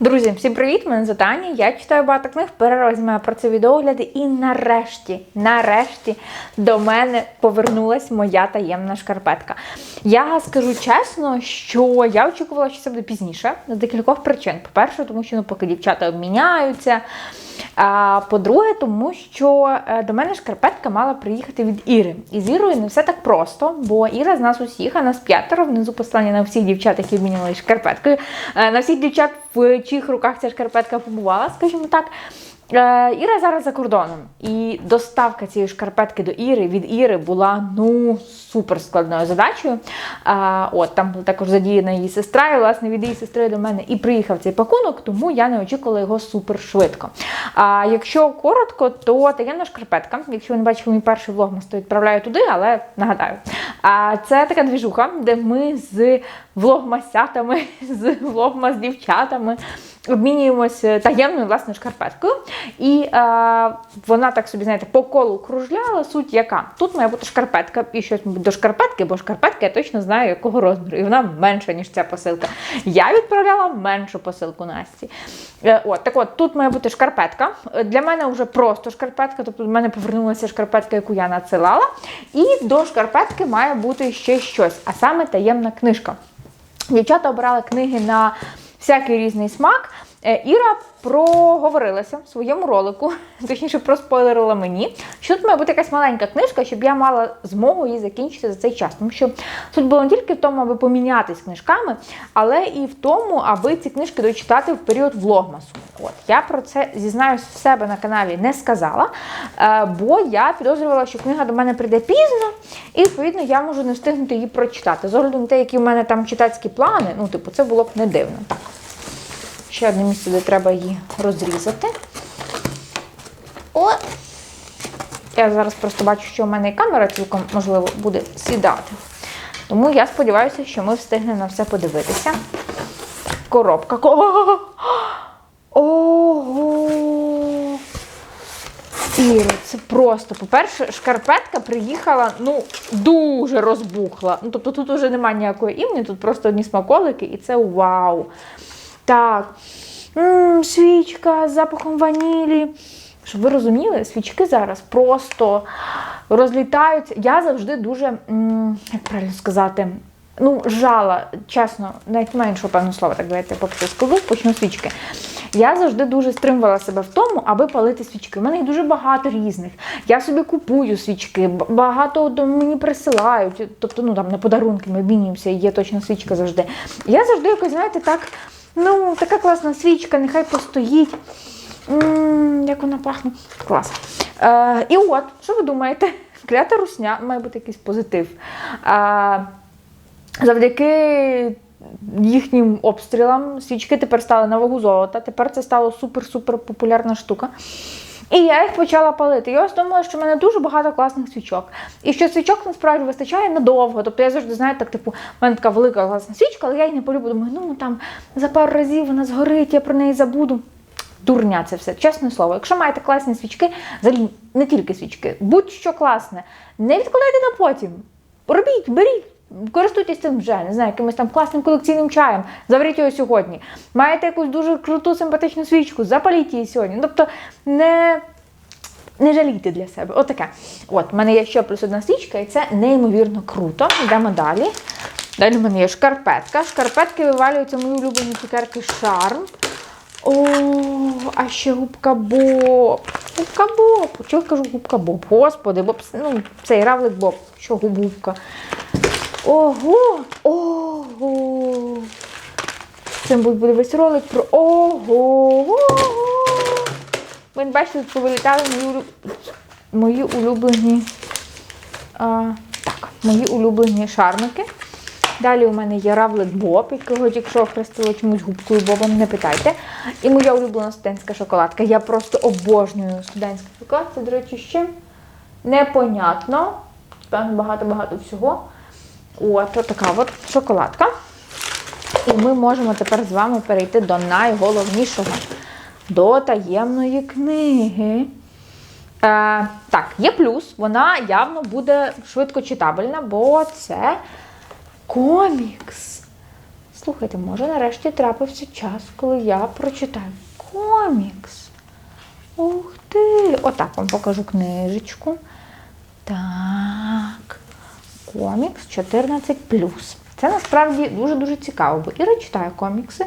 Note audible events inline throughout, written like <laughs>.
Друзі, всім привіт! Мене звати Аня, Я читаю багато книг, перерва про це відеогляди. І нарешті, нарешті до мене повернулась моя таємна шкарпетка. Я скажу чесно, що я очікувала, що це буде пізніше з декількох причин. По-перше, тому що ну, поки дівчата обміняються. А по-друге, тому що е, до мене шкарпетка мала приїхати від Іри. І з Ірою не все так просто, бо Іра з нас усіх, а нас п'ятеро, внизу послання на всіх дівчат, які обмінялися шкарпеткою. Е, На всіх дівчат, в чиїх руках ця шкарпетка побувала, скажімо так. Е, Іра зараз за кордоном, і доставка цієї шкарпетки до Іри від Іри була ну супер складною задачею. А, от там також задіяна її сестра, і власне від її сестри до мене і приїхав цей пакунок, тому я не очікувала його супер швидко. А якщо коротко, то таємна шкарпетка. Якщо ви не бачили мій перший влогмас, то відправляю туди, але нагадаю. А це така двіжуха, де ми з влогмасятами, <laughs> з влогмас дівчатами обмінюємося таємною власне шкарпеткою. І е, вона так собі, знаєте, по колу кружляла. Суть яка? Тут має бути шкарпетка і щось до шкарпетки, бо шкарпетка я точно знаю, якого розміру. І вона менша, ніж ця посилка. Я відправляла меншу посилку Насті. Е, от, так от, тут має бути шкарпетка. Е, Для мене вже просто шкарпетка, тобто до мене повернулася шкарпетка, яку я надсилала. І до шкарпетки має бути ще щось, а саме таємна книжка. Дівчата обирали книги на всякий різний смак. Е, Іра проговорилася в своєму ролику, <laughs> точніше, проспойлерила мені, що тут має бути якась маленька книжка, щоб я мала змогу її закінчити за цей час. Тому що суть було не тільки в тому, аби помінятись книжками, але і в тому, аби ці книжки дочитати в період влогмасу. От я про це зізнаюсь в себе на каналі не сказала, е, бо я підозрювала, що книга до мене прийде пізно, і відповідно я можу не встигнути її прочитати. З огляду на те, які в мене там читацькі плани, ну, типу, це було б не дивно. Так. Ще одне місце, де треба її розрізати. О! Я зараз просто бачу, що у мене і камера цілком, можливо, буде сідати. Тому я сподіваюся, що ми встигнемо на все подивитися. Коробка. <gasps> Ого! Ого! Іро, це просто. По-перше, шкарпетка приїхала, ну, дуже розбухла. Ну, тобто тут вже немає ніякої імені, тут просто одні смаколики, і це вау! Так. М-м, свічка з запахом ванілі. Щоб ви розуміли, свічки зараз просто розлітаються. Я завжди дуже, як правильно сказати, ну, жала, чесно, навіть іншого певного слова, так давайте поки скажу, почну свічки. Я завжди дуже стримувала себе в тому, аби палити свічки. У мене їх дуже багато різних. Я собі купую свічки, багато мені присилають. Тобто, ну там на подарунки ми обмінюємося, є точно свічка завжди. Я завжди якось, знаєте, так, ну, така класна свічка, нехай постоїть. Як вона пахне. Клас. Е, і от, що ви думаєте? Клята русня має бути якийсь позитив. Завдяки їхнім обстрілам свічки тепер стали на вагу золота. Тепер це стало супер-супер популярна штука. І я їх почала палити. Я ось думала, що в мене дуже багато класних свічок. І що свічок насправді вистачає надовго. Тобто я завжди знаю, так, типу, в мене така велика класна свічка, але я її не полюбу. Думаю, ну там за пару разів вона згорить, я про неї забуду. Дурня це все, чесне слово. Якщо маєте класні свічки, взагалі не тільки свічки, будь-що класне, не відкладайте на потім. Робіть, беріть. Користуйтесь цим вже, не знаю, якимось там класним колекційним чаєм, заваріть його сьогодні. Маєте якусь дуже круту симпатичну свічку, запаліть її сьогодні. Тобто не, не жалійте для себе. Отаке. От, в мене є ще плюс одна свічка, і це неймовірно круто. Йдемо далі. Далі в мене є шкарпетка. Шкарпетки вивалюються мої улюблені цукерки шарм. О, а ще губка Боб. Губка Боб. Чого кажу губка Боб? Господи, Боб, ну, цей равлик Боб. Що губка? Ого! Ого! Це буде весь ролик про ого! Ви не бачите, тут повилітали мої, мої улюблені. А, так, мої улюблені шармики. Далі у мене є равлик Боб, якого якщо хрестила чомусь губкою Бобом, не питайте. І моя улюблена студентська шоколадка. Я просто обожнюю студентський шоколад. Це, до речі, ще непонятно. Багато-багато всього. От, така от шоколадка. І ми можемо тепер з вами перейти до найголовнішого. До таємної книги. Е, так, є плюс, вона явно буде швидко читабельна, бо це комікс. Слухайте, може нарешті трапився час, коли я прочитаю комікс. Ух ти! Отак вам покажу книжечку. Комікс 14. Це насправді дуже-дуже цікаво, бо Іра читає комікси,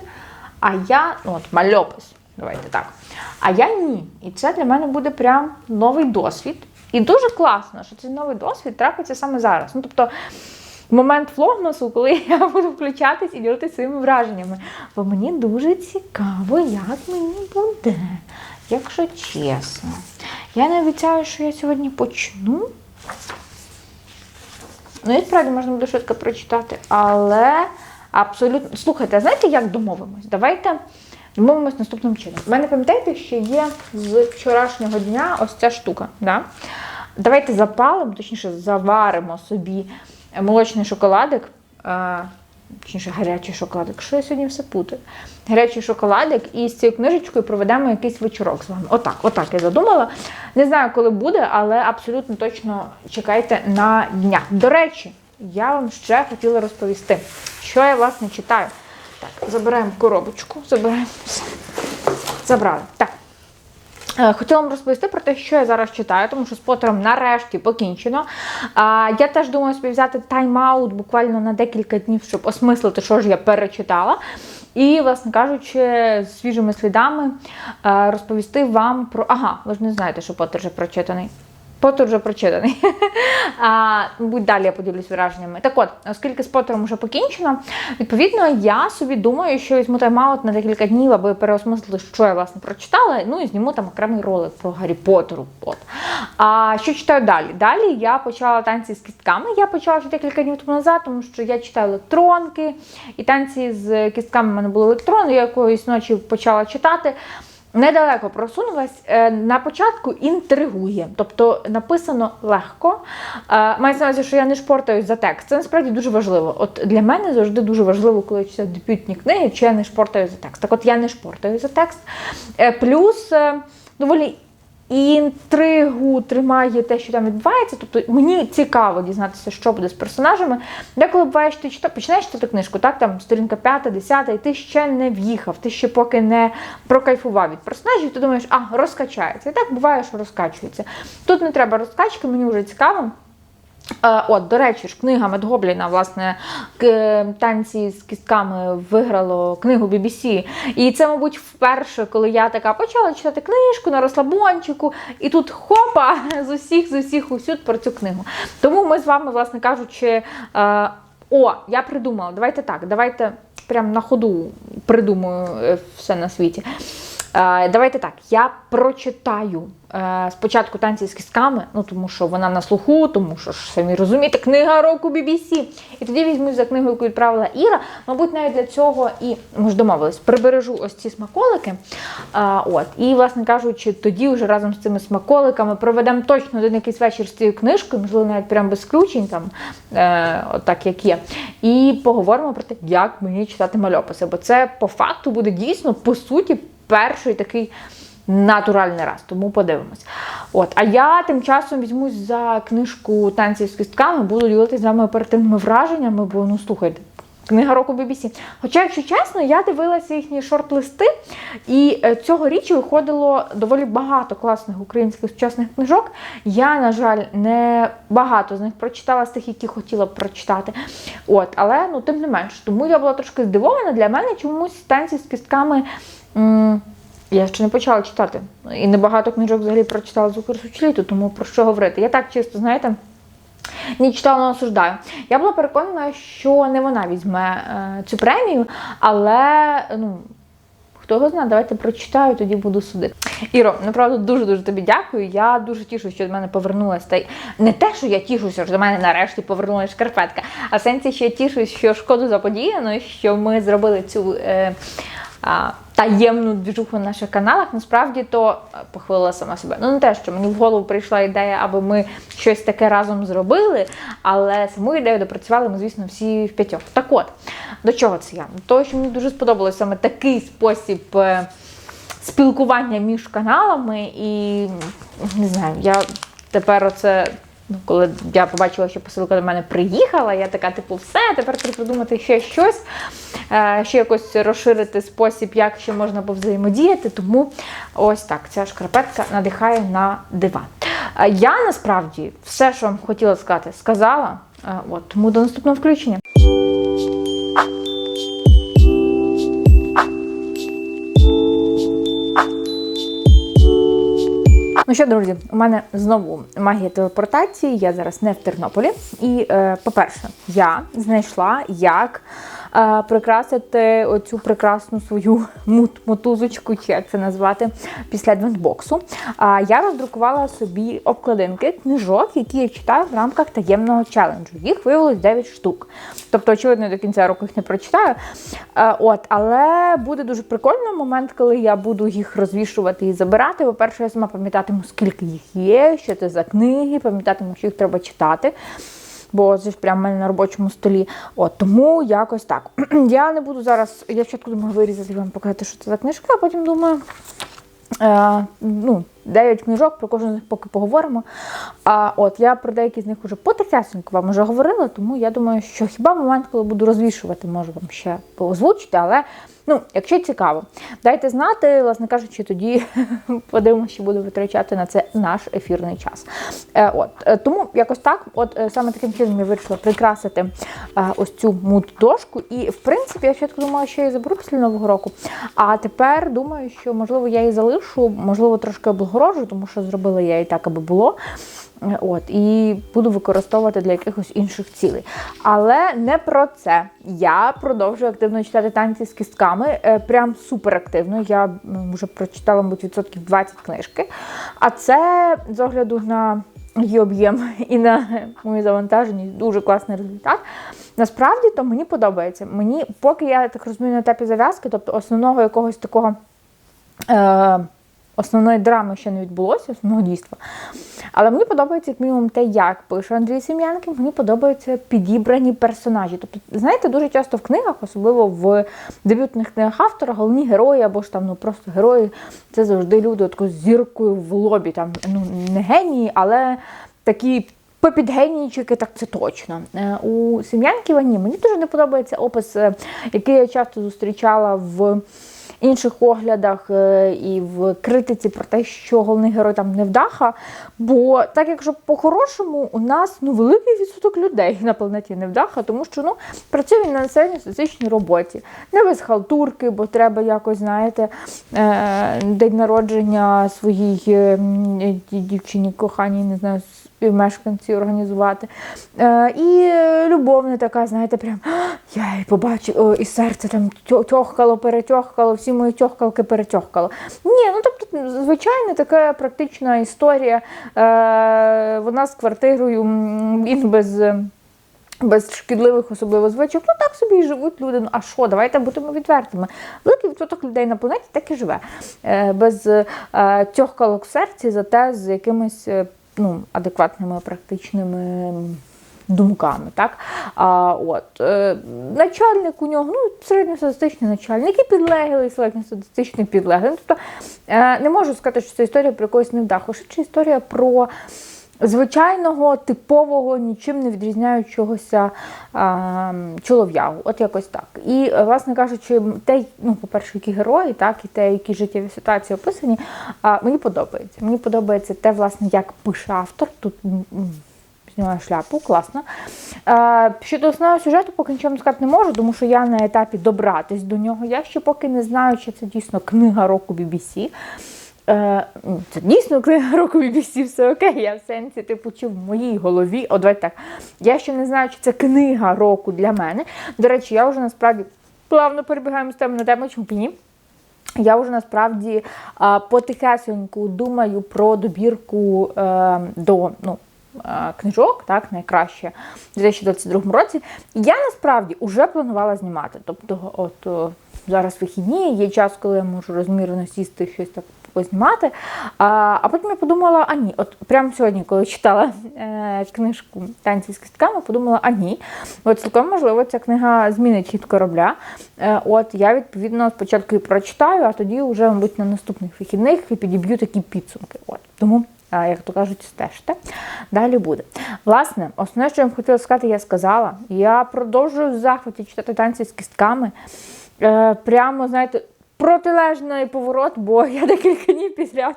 а я, ну от мальопис, давайте так. А я ні. І це для мене буде прям новий досвід. І дуже класно, що цей новий досвід трапиться саме зараз. Ну, тобто, момент флогмасу, коли <laughs> я буду включатись і ділитися своїми враженнями. Бо мені дуже цікаво, як мені буде, якщо чесно. Я не обіцяю, що я сьогодні почну. Ну, і справді можна буде швидко прочитати, але абсолютно. Слухайте, а знаєте, як домовимось? Давайте домовимось наступним чином. У мене пам'ятаєте, що є з вчорашнього дня ось ця штука. Да? Давайте запалимо, точніше, заваримо собі молочний шоколадик. Точніше, гарячий шоколадик. Що я сьогодні все путаю? Гарячий шоколадик, і з цією книжечкою проведемо якийсь вечорок з вами. Отак, отак я задумала. Не знаю, коли буде, але абсолютно точно чекайте на дня. До речі, я вам ще хотіла розповісти, що я власне читаю. Так, забираємо коробочку, забираємо. Забрали. Так. Е, Хотіла вам розповісти про те, що я зараз читаю, тому що з Поттером нарешті покінчено. Я теж думаю собі взяти тайм-аут буквально на декілька днів, щоб осмислити, що ж я перечитала. І, власне кажучи, свіжими слідами е, розповісти вам про. Ага, ви ж не знаєте, що Поттер вже прочитаний. Поттер вже прочитаний. <laughs> а, будь далі я поділюсь враженнями. Так от, оскільки з Поттером вже покінчено, відповідно, я собі думаю, що візьму тайм-аут на декілька днів, аби переосмислити, що я власне прочитала. Ну і зніму там окремий ролик про Гаррі Поттеру. От. А що читаю далі? Далі я почала танці з кістками. Я почала вже декілька днів тому назад, тому що я читаю електронки, і танці з кістками в мене були електронні, я якоїсь ночі почала читати. Недалеко просунулась. Е, На початку інтригує, тобто написано легко. Е, Мається на увазі, що я не шпортаюсь за текст. Це насправді дуже важливо. От для мене завжди дуже важливо, коли я читаю дебютні книги, чи я не шпортаю за текст. Так от я не шпортаю за текст. Е, Плюс доволі інтригу тримає те, що там відбувається. Тобто мені цікаво дізнатися, що буде з персонажами. Деколи буває, що ти чита, починаєш читати книжку, так там сторінка 5, 10, і ти ще не в'їхав, ти ще поки не прокайфував від персонажів, ти думаєш, а, розкачається. І так буває, що розкачується. Тут не треба розкачки, мені вже цікаво. Е, От, до речі, ж книга Медгобліна, власне, танці з кістками виграло книгу BBC. І це, мабуть, вперше, коли я така почала читати книжку на розслабончику, і тут хопа з усіх, з усіх усюд про цю книгу. Тому ми з вами, власне кажучи, е, о, я придумала. Давайте так, давайте прямо на ходу придумаю е, все на світі. Е, Давайте так, я прочитаю е, спочатку танці з кістками, ну тому що вона на слуху, тому що ж самі розумієте, книга року BBC. І тоді візьму за книгу, яку відправила Іра. Мабуть, навіть для цього і ми ж домовились, прибережу ось ці смаколики. А, от, і, власне кажучи, тоді вже разом з цими смаколиками проведемо точно один якийсь вечір з цією книжкою, можливо, навіть прямо без включень, там, е, отак як є. І поговоримо про те, як мені читати мальописи. Бо це по факту буде дійсно, по суті, перший такий натуральний раз, тому подивимось. От, а я тим часом візьмусь за книжку танці з кістками, буду ділитися з вами оперативними враженнями, бо ну слухайте. Книга року BBC. Хоча, якщо чесно, я дивилася їхні шорт-листи, і е, цього річі виходило доволі багато класних українських сучасних книжок. Я, на жаль, не багато з них прочитала з тих, які хотіла б прочитати. От, але ну, тим не менш, тому я була трошки здивована. Для мене чомусь танці з кістками. Я ще не почала читати. І небагато книжок взагалі прочитала з курсу літу, тому про що говорити. Я так чисто, знаєте, не читала, але осуждаю. Я була переконана, що не вона візьме е, цю премію, але ну. Хто його знає, давайте прочитаю, тоді буду судити. Іро, направду дуже-дуже тобі дякую. Я дуже тішуся, що до мене повернулася. Та не те, що я тішуся, що до мене нарешті повернулася шкарпетка, а в сенсі, що я тішусь, що шкоду заподіяно, що ми зробили цю е, а, таємну двіжуху на наших каналах. Насправді то е, похвалила сама себе. Ну не те, що мені в голову прийшла ідея, аби ми щось таке разом зробили, але саму ідею допрацювали ми, звісно, всі в п'ятьох. Так от, до чого це я? До того, що мені дуже сподобалося саме такий спосіб. е, Спілкування між каналами, і не знаю, я тепер оце Ну, коли я побачила, що посилка до мене приїхала, я така, типу, все, тепер треба придумати ще щось, е, ще якось розширити спосіб, як ще можна повзаємодіяти. Тому ось так, ця шкарпетка надихає на диван. Е, Я насправді все, що хотіла сказати, сказала. Е, От, тому до наступного включення. Ну що, друзі, у мене знову магія телепортації. Я зараз не в Тернополі. І, е, по-перше, я знайшла, як прикрасити оцю прекрасну свою мут мотузочку, чи як це назвати, після адвентбоксу. Я роздрукувала собі обкладинки книжок, які я читаю в рамках таємного челенджу. Їх виявилось 9 штук. Тобто, очевидно, до кінця року їх не прочитаю. От, але буде дуже прикольно момент, коли я буду їх розвішувати і забирати. По-перше, я сама пам'ятатиму, скільки їх є, що це за книги, пам'ятатиму, що їх треба читати. Бо це ж прямо мене на робочому столі. От тому якось так. <clears throat> Я не буду зараз. Я спочатку думаю вирізати вам показати, що це за книжка, а потім думаю. Е, ну, 9 книжок, про кожну з них поки поговоримо. А от я про деякі з них вже потихесенько вам вже говорила, тому я думаю, що хіба момент, коли буду розвішувати, можу вам ще озвучити, але ну, якщо цікаво, дайте знати, власне кажучи, тоді <laughs> подивимося, що буду витрачати на це наш ефірний час. Е, от, е, тому якось так, от е, саме таким чином я вирішила прикрасити е, ось цю мут-дошку. І в принципі, я спочатку думала, що я її заберу після нового року. А тепер думаю, що можливо я її залишу, можливо, трошки облагорожу, тому що зробила я її так, аби було. От, і буду використовувати для якихось інших цілей. Але не про це. Я продовжую активно читати танці з кістками. е, Прям супер активно. Я вже прочитала, мабуть, відсотків 20 книжки. А це з огляду на її об'єм і на мою завантаженість дуже класний результат. Насправді то мені подобається. Мені, поки я так розумію, на етапі зав'язки, тобто основного якогось такого. Е- Основної драми ще не відбулося, основного дійства. Але мені подобається, як мінімум, те, як пише Андрій Сем'янків, мені подобаються підібрані персонажі. Тобто, знаєте, дуже часто в книгах, особливо в дебютних книгах автора, головні герої або ж там ну просто герої, це завжди люди от, з зіркою в лобі. Там, ну, не генії, але такі. Попідгенійчики, так це точно. Е, У Сем'янківа ні. Мені дуже не подобається опис, е, який я часто зустрічала в інших оглядах е, і в критиці про те, що головний герой там невдаха. Бо так, якщо по-хорошому, у нас ну, великий відсоток людей на планеті невдаха, тому що ну, працює він на середньостатичній роботі. Не без халтурки, бо треба якось, знаєте, е, день народження своїй дівчині, коханій, не знаю, співмешканці організувати. Е, і любовна така, знаєте, прям я її побачу, і серце там тьохкало, перетьохкало, всі мої тьохкалки перетьохкало. Ні, ну тобто, звичайна така практична історія. Е, вона з квартирою, він без. Без шкідливих особливо звичок, ну так собі і живуть люди. Ну а що, давайте будемо відвертими. Великий відсоток людей на планеті так і живе. Е, без тьохкалок в серці, зате з якимись ну, адекватними практичними думками. Так? А, от, е, начальник у нього, ну, середньостатистичний начальник, і підлеглий, середньостатистичний підлеглий. Ну, Тобто е, не можу сказати, що це історія про якогось невдаху, чи історія про звичайного, типового, нічим не відрізняючогося а, чолов'ягу. От якось так. І, власне кажучи, те, ну, по-перше, які герої, так, і те, які життєві ситуації описані, а, мені подобається. Мені подобається те, власне, як пише автор. Тут знімаю шляпу, класно. Щодо основного сюжету, поки нічого сказати не можу, тому що я на етапі добратись до нього. Я ще поки не знаю, чи це дійсно книга року BBC. Е, ну, це дійсно книга року BBC, все окей. Я в сенсі, типу, чи в моїй голові. О, давайте так. Я ще не знаю, чи це книга року для мене. До речі, я вже насправді плавно перебігаємо з теми на тему, чому б і ні. Я вже насправді а, потихесеньку думаю про добірку е, до ну, е, книжок, так, найкраще в 2022 році. Я насправді вже планувала знімати. Тобто, от о, зараз вихідні, є час, коли я можу розмірено сісти щось так познімати. А, а потім я подумала, а ні, от прямо сьогодні, коли читала е, книжку танці з кістками, подумала, а ні. От цілком можливо, ця книга змінить хід корабля. Е, от я відповідно спочатку і прочитаю, а тоді вже, мабуть, на наступних вихідних і підіб'ю такі підсумки. От тому е, як то кажуть, стежте. Далі буде. Власне, основне, що я вам хотіла сказати, я сказала. Я продовжую в захваті читати танці з кістками. Е, прямо, знаєте, протилежний поворот, бо <laughs> я декілька днів підряд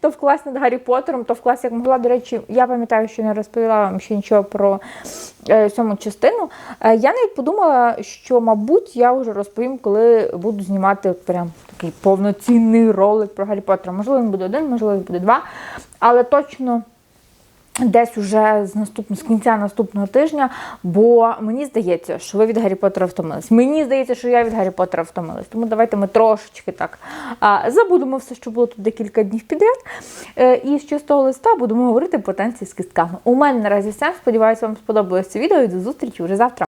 то в над Гаррі Поттером, то в як могла. До речі, я пам'ятаю, що не розповіла вам ще нічого про е, сьому частину. Е, я навіть подумала, що, мабуть, я вже розповім, коли буду знімати прям такий повноцінний ролик про Гаррі Поттера. Можливо, він буде один, можливо, він буде два. Але точно десь уже з наступ... з кінця наступного тижня, бо мені здається, що ви від Гаррі Поттера втомились. Мені здається, що я від Гаррі Поттера втомилась. Тому давайте ми трошечки так забудемо все, що було тут декілька днів підряд. Е, і з чистого листа будемо говорити про танці з кістками. У мене наразі все. Сподіваюся, вам сподобалось це відео і до зустрічі вже завтра.